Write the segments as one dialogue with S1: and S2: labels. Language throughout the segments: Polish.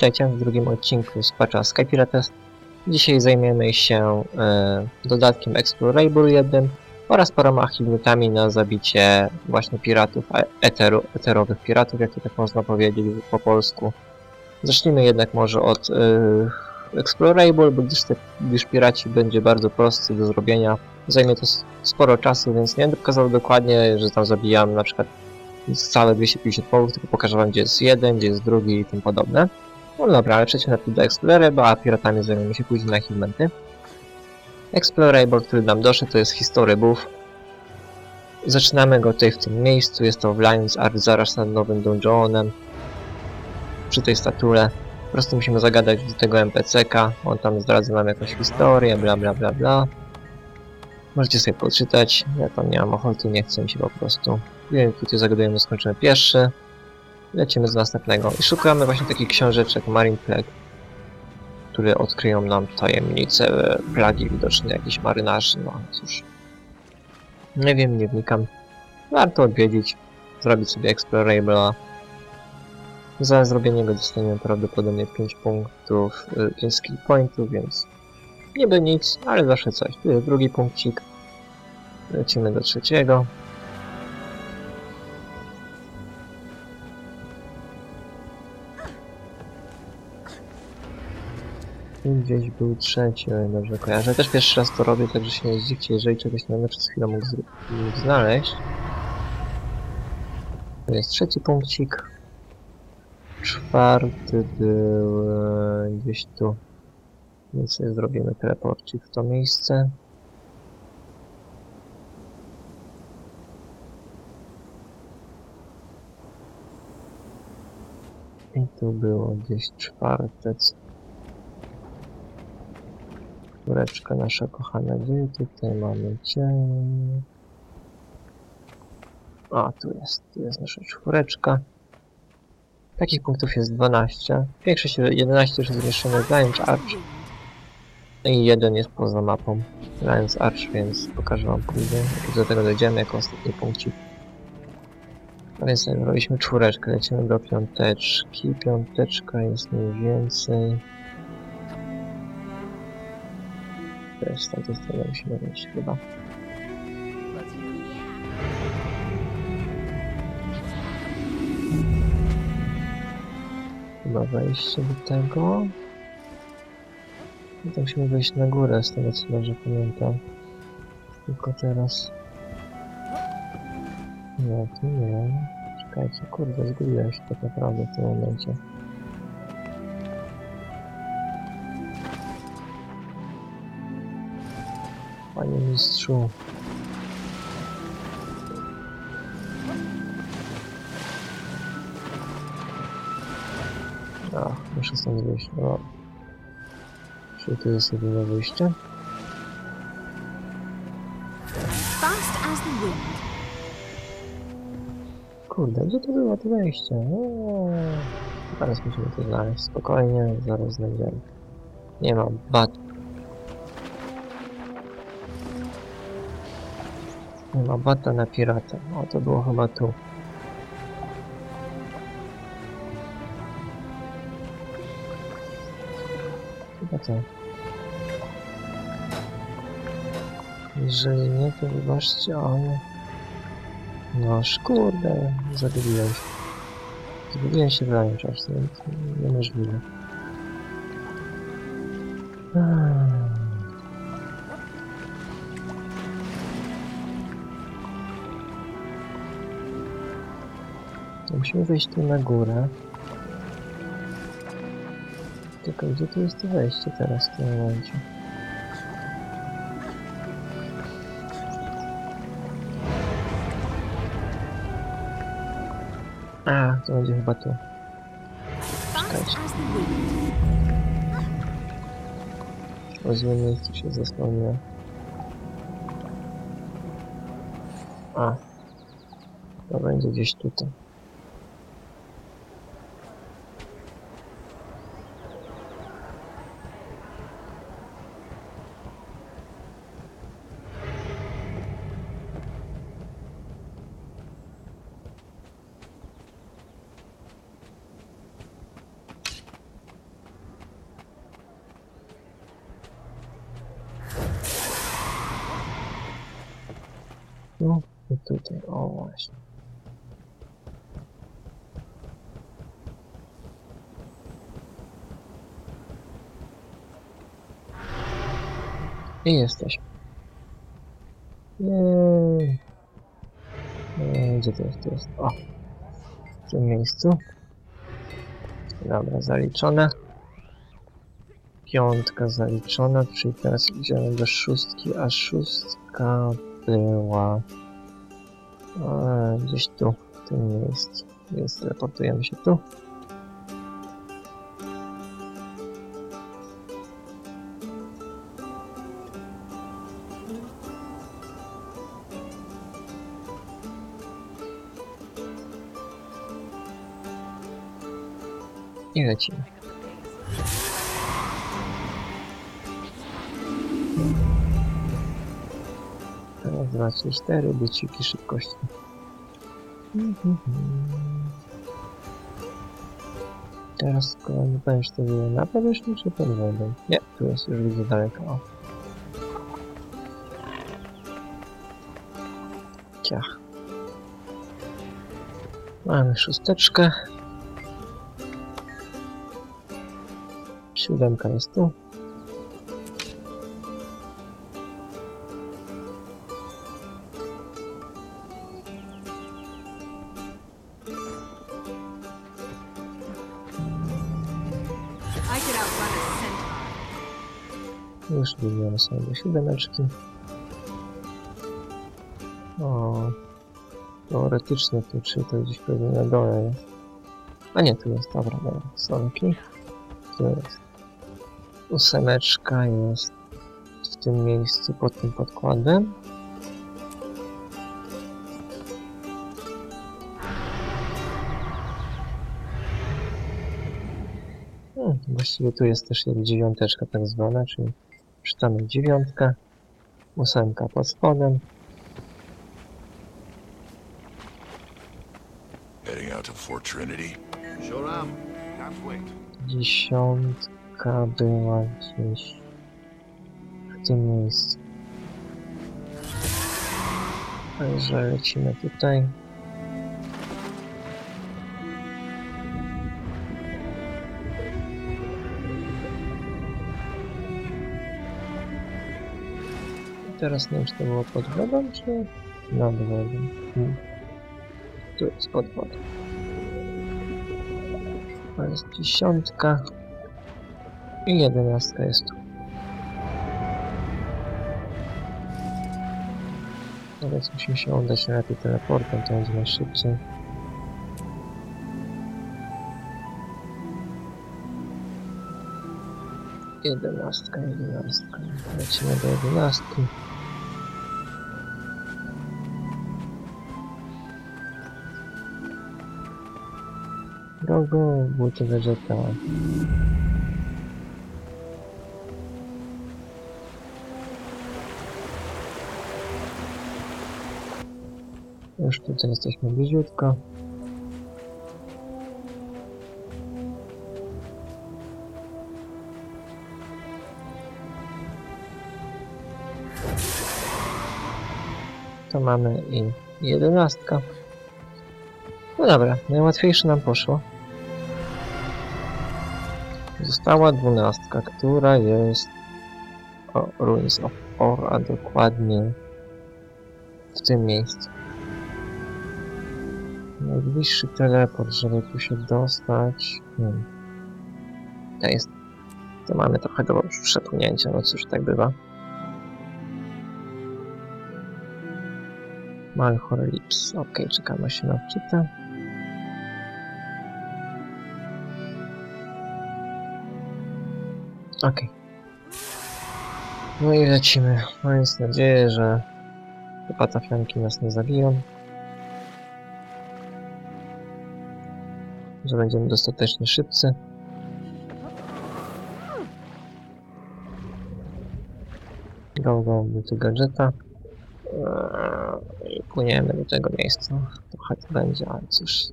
S1: Witajcie w drugim odcinku z patcha Skypirates. Dzisiaj zajmiemy się e, dodatkiem Explorable 1 oraz paroma achievitami na zabicie właśnie piratów, eteru, eterowych piratów, jak to tak można powiedzieć po polsku. Zacznijmy jednak może od e, Explorable, bo gdyż, te, gdyż piraci będzie bardzo prosty do zrobienia. Zajmie to sporo czasu, więc nie będę pokazał dokładnie, że tam zabijam na przykład całe 250 połów, tylko pokażę wam gdzie jest jeden, gdzie jest drugi i tym podobne. No dobra, ale przejdźmy najpierw do Explorable, a piratami zajmiemy się później na achievementy. Explorable, który nam doszedł, to jest History Buff. Zaczynamy go tutaj w tym miejscu, jest to w Lions Arch, zaraz nad nowym dungeonem. Przy tej statule. Po prostu musimy zagadać do tego NPC-ka, on tam zdradza nam jakąś historię, bla bla bla bla. Możecie sobie poczytać, ja tam nie mam ochoty, nie chcę mi się po prostu. Wiem, tutaj zagadujemy, skończymy pierwszy. Lecimy z następnego. I szukamy właśnie takich książeczek Marine Flag, które odkryją nam tajemnice plagi widocznie jakichś marynarzy. No cóż. Nie wiem, nie wnikam. Warto odwiedzić, zrobić sobie Explorable. Za zrobienie go dostaniemy prawdopodobnie 5 punktów, y, 5 skill pointów, więc niby nic, ale zawsze coś. Tu jest drugi punkcik. Lecimy do trzeciego. I gdzieś był trzeci, o ile dobrze kojarzę. Też pierwszy raz to robię, także się nie zdziwcie, jeżeli czegoś nie będę przez chwilę mógł, mógł znaleźć. To jest trzeci punkcik. Czwarty był e, gdzieś tu. Więc sobie zrobimy teleporcik w to miejsce. I tu było gdzieś czwarte. Czwóreczka nasza kochana, gdzie tutaj mamy cień. A, tu jest, tu jest nasza czwóreczka. Takich punktów jest 12. Większość 11 już zamieszczone w Lions Arch i jeden jest poza mapą Lions Arch, więc pokażę wam później, jak do tego dojdziemy jako ostatni punkcik. A więc zrobiliśmy czwóreczkę, lecimy do piąteczki. Piąteczka jest mniej więcej... To jest tamtej strony musimy wejść chyba. Chyba wejście do tego. I to musimy wejść na górę, z tego co dobrze pamiętam. Tylko teraz... Nie, tu nie. Czekajcie, kurde, zgubiłem się tak naprawdę w tym momencie. Panie mistrzu. A, muszę stąd wyjść. No. Czy tu jest jedyne wyjście? Kurde, gdzie to było to wejście? No, zaraz musimy to znaleźć. Spokojnie, zaraz znajdziemy. Nie ma bat. Nie ma bata na pirata. O, to było chyba tu. Chyba co? Jeżeli nie, to wybaczcie, ale... No kurde, zagubiłem się. Się w raniu czasu, więc niemożliwe. Musimy wejść tu na górę. Tylko gdzie tu jest to wejście teraz w tym momencie? A, to będzie chyba tu. Czekajcie. O złym miejscu się zasłoniłem. A. To będzie gdzieś tutaj. Tu i tutaj. O właśnie. I jesteśmy. Jej. Gdzie to jest? To jest. O! W tym miejscu. Dobra, zaliczone. Piątka zaliczona, czyli teraz idziemy do szóstki, a szóstka była e, gdzieś tu, w tym miejscu. Więc teleportujemy się tu. I lecimy. Dwa, trzy, cztery, byciki szybkości. Teraz nie powiem, to było na powierzchni, czy pod wodą. Nie, tu jest już widzę daleko. O. Ciach. Mamy szósteczkę. Siódemka jest tu. Już wybiorę sobie siódemeczki. O, teoretycznie tu, czy to gdzieś pewnie na dole jest. A nie, tu jest, dobra, dobra, sorki. Tu jest. Ósemeczka jest w tym miejscu pod tym podkładem. Hmm, właściwie tu jest też jak dziewiąteczka tak zwana, czyli przystanek dziewiątka, ósemka pod spodem,
S2: Heading out to Fort Trinity.
S3: Sure am. Can't wait.
S1: dziesiątka była gdzieś w tym miejscu. Także lecimy tutaj. Teraz nie czy to było pod wodą, czy nad wodą. Hmm. Tu jest pod wodą. To jest dziesiątka. I jedenastka jest tu. Więc musimy się udać lepiej teleportem, to będzie najszybciej. Jedenastka, jedenastka. Lecimy do jedenastki. Go, go, buty Vegeta. Już tutaj jesteśmy bliziutko. To mamy i jedenastka. No dobra, najłatwiejsze nam poszło. Została dwunastka, która jest o, Ruins of Or, a dokładnie w tym miejscu. Najbliższy teleport, żeby tu się dostać. Hmm. To jest. To mamy trochę do przepłynięcia, no cóż, tak bywa. Malchor Lips. Ok, czekamy się na wczytę. Ok. No i lecimy. Mając nadzieję, że te patafianki nas nie zabiją. Że będziemy dostatecznie szybcy. Go, go, do tego gadżeta. Eee, I płyniemy do tego miejsca. Trochę to będzie, ale cóż.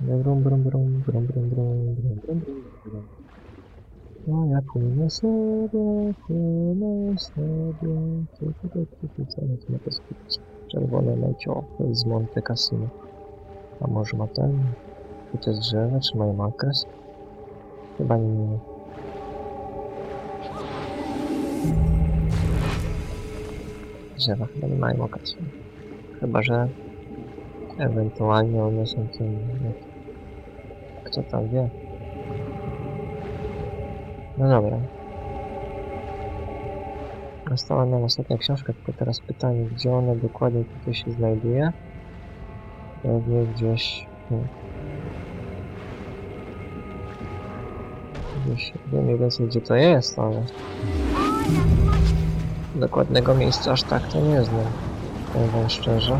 S1: Brum, brum, brum, brum, brum, brum, brum, brum, brum. No ja płynę sobie, płynę sobie. Tu, tu, tu, tu, tu, co ja tu mogę skupić? Czerwone to jest z Monte Cassino. A może ma ten? Tu te drzewa, czy mają okres? Chyba nie. Drzewa chyba nie mają okresu. Chyba, że ewentualnie one są tym... Kto tam wie? No dobra. Została nam ostatnia książka, tylko teraz pytanie, gdzie ona dokładnie tutaj się znajduje? Pewnie gdzieś... Hmm. Gdzieś wiem mniej więcej gdzie to jest, ale... Dokładnego miejsca aż tak to nie znam. Powiem szczerze.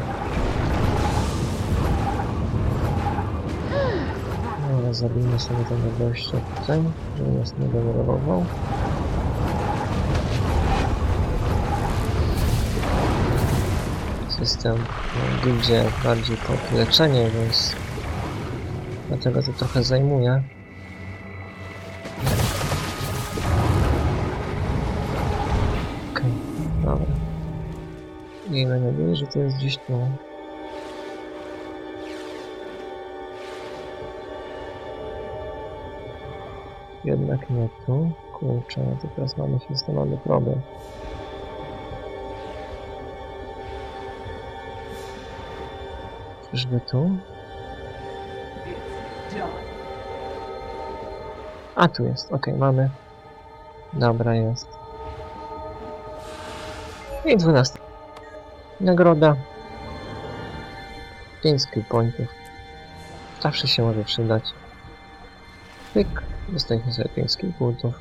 S1: Dobra, zabijmy sobie tego gościa tutaj, żeby nas nie denerwował. System no, gildzie bardziej pod leczenie, więc dlatego to trochę zajmuje. Miejmy nadzieję, że to jest gdzieś tu. Jednak nie tu. Kurczę, no to teraz mamy systemowy problem. Czyżby tu? A, tu jest. Okej, mamy. Dobra, jest. I 12. Nagroda. 5 skill pointów. Zawsze się może przydać. Pyk. Dostaliśmy sobie 5 skill punktów.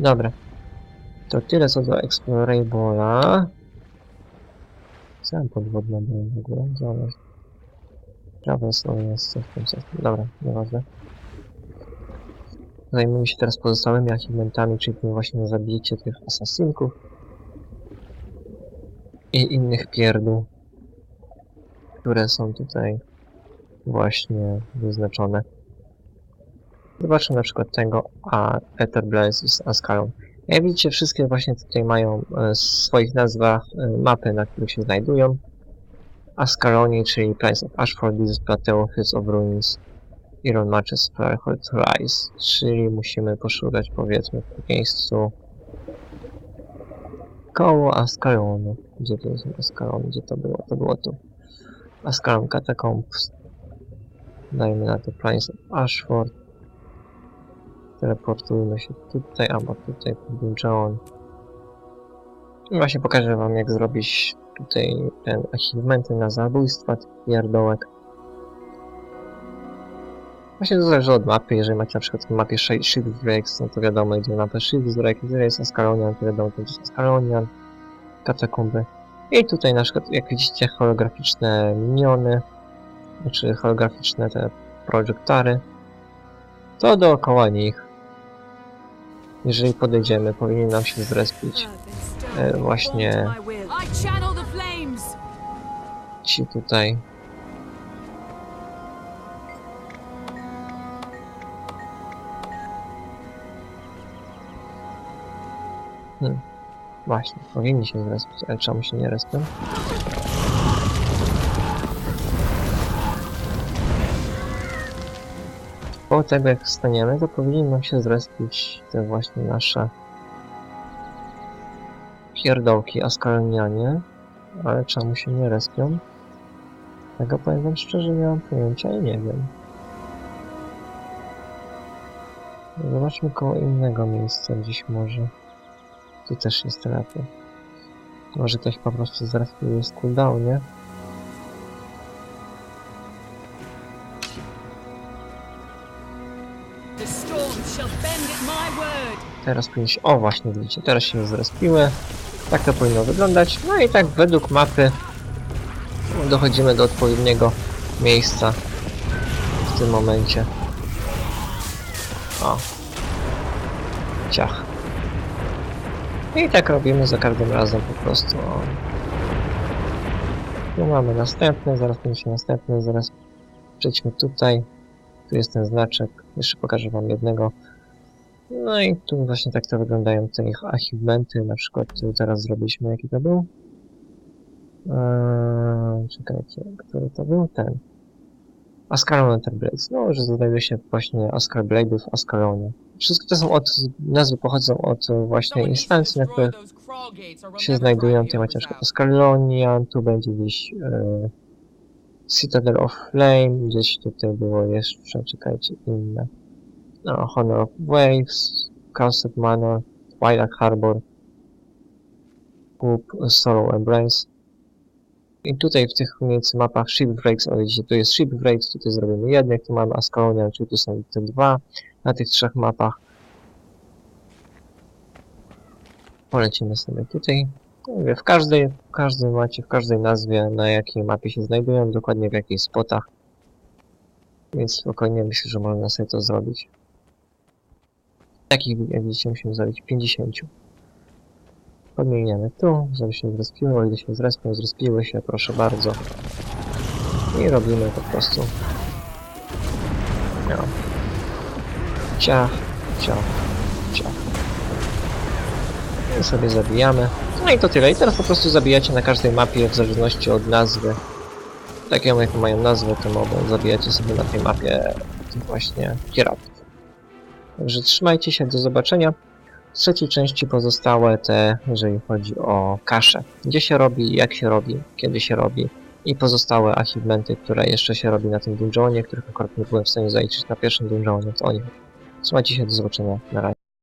S1: Dobra. To tyle co do Explorable'a. Sam podwodna byłem w ogóle. Zobacz. Prawo słowo jest w tym sensie. Dobra, nieważne. Zajmujemy się teraz pozostałymi achievementami, czyli tym właśnie zabijcie tych asasynków i innych pierdół, które są tutaj właśnie wyznaczone. Zobaczmy na przykład tego a Ether Blaze z Ascalon. Jak widzicie, wszystkie właśnie tutaj mają e, w swoich nazwach e, mapy, na których się znajdują. Ascaloni, czyli Place of Ashford, Jesus Plateau, Hills of Ruins, Iron Matches, Fireheart Rise, czyli musimy poszukać powiedzmy w miejscu koło Ascalonu. Gdzie to jest Ascalon? Gdzie to było? To było tu. Ascalon Catacombs. Dajmy na to Place of Ashford. Teleportujmy się tutaj, albo tutaj pod. I właśnie pokażę wam jak zrobić tutaj ten achievementy na zabójstwa tych pierdołek. Właśnie to zależy od mapy, jeżeli macie na przykład w mapie Shi- Shift Breaks, no to wiadomo idzie mapę Shift Break, jeżeli jest Ascalonian, to wiadomo to jest Ascalonian, katakumby. I tutaj na przykład, jak widzicie, holograficzne miniony, czy holograficzne te projektary, to dookoła nich, jeżeli podejdziemy, powinien nam się zrespić e, właśnie ci tutaj. Hmm. Właśnie, powinni się zrespić, ale czemu się nie respią? Po tego jak staniemy, to powinny nam się zrespić te właśnie nasze pierdołki askalnianie. Ale czemu się nie respią? Tego powiem wam szczerze, nie mam pojęcia i nie wiem. Zobaczmy koło innego miejsca gdzieś może. Tu też jest teleport. Może ktoś po prostu zrespił jest
S4: my word.
S1: Teraz powinien się... O właśnie widzicie, teraz się zrespiły. Tak to powinno wyglądać. No i tak według mapy dochodzimy do odpowiedniego miejsca w tym momencie. O. Ciach. I tak robimy za każdym razem po prostu. Tu mamy następny, zaraz będzie następny, zaraz przejdźmy tutaj. Tu jest ten znaczek. Jeszcze pokażę wam jednego No i tu właśnie tak to wyglądają te ich achievementy, na przykład teraz zrobiliśmy, jaki to był? Eee, czekajcie, który to był? Ten. Ascalon Blades. No, że znajduje się właśnie Ascar Blade'ów w Ascalonie. Wszystko to są od, nazwy pochodzą od właśnie instancji, na których się znajdują. Na przykład Ascalonian, tu będzie gdzieś e, Citadel of Flame, gdzieś tutaj było jeszcze, czekajcie, inne. No, Honor of Waves, Concept Manor, Twilight Harbor, Kup, Sorrow Embrace. I tutaj w tych między mapach Shipwreaks, o widzicie, tu jest Shipwreaks, tutaj zrobimy jednych, tu mamy Ascalonian, czyli tu są te dwa na tych trzech mapach. Polecimy sobie tutaj. No w każdej, w każdym macie, w każdej nazwie, na jakiej mapie się znajdują, dokładnie w jakich spotach. Więc spokojnie myślę, że można sobie to zrobić. Takich, jak widzicie, musimy zrobić 50. Podmieniamy tu, żeby się zrespiło, ile się zrespią, zrespiły się, proszę bardzo. I robimy po prostu. No. Ciach, ciach, ciach. I sobie zabijamy. No i to tyle. I teraz po prostu zabijacie na każdej mapie w zależności od nazwy. Taką jaką mają nazwę, to mogą zabijacie sobie na tej mapie właśnie piratów. Także trzymajcie się, do zobaczenia. W trzeciej części pozostałe te, jeżeli chodzi o kaszę. Gdzie się robi, jak się robi, kiedy się robi. I pozostałe achievementy, które jeszcze się robi na tym dungeonie, których akurat nie byłem w stanie zaliczyć na pierwszym dungeonie, to oni. Trzymajcie się, do zobaczenia, na razie.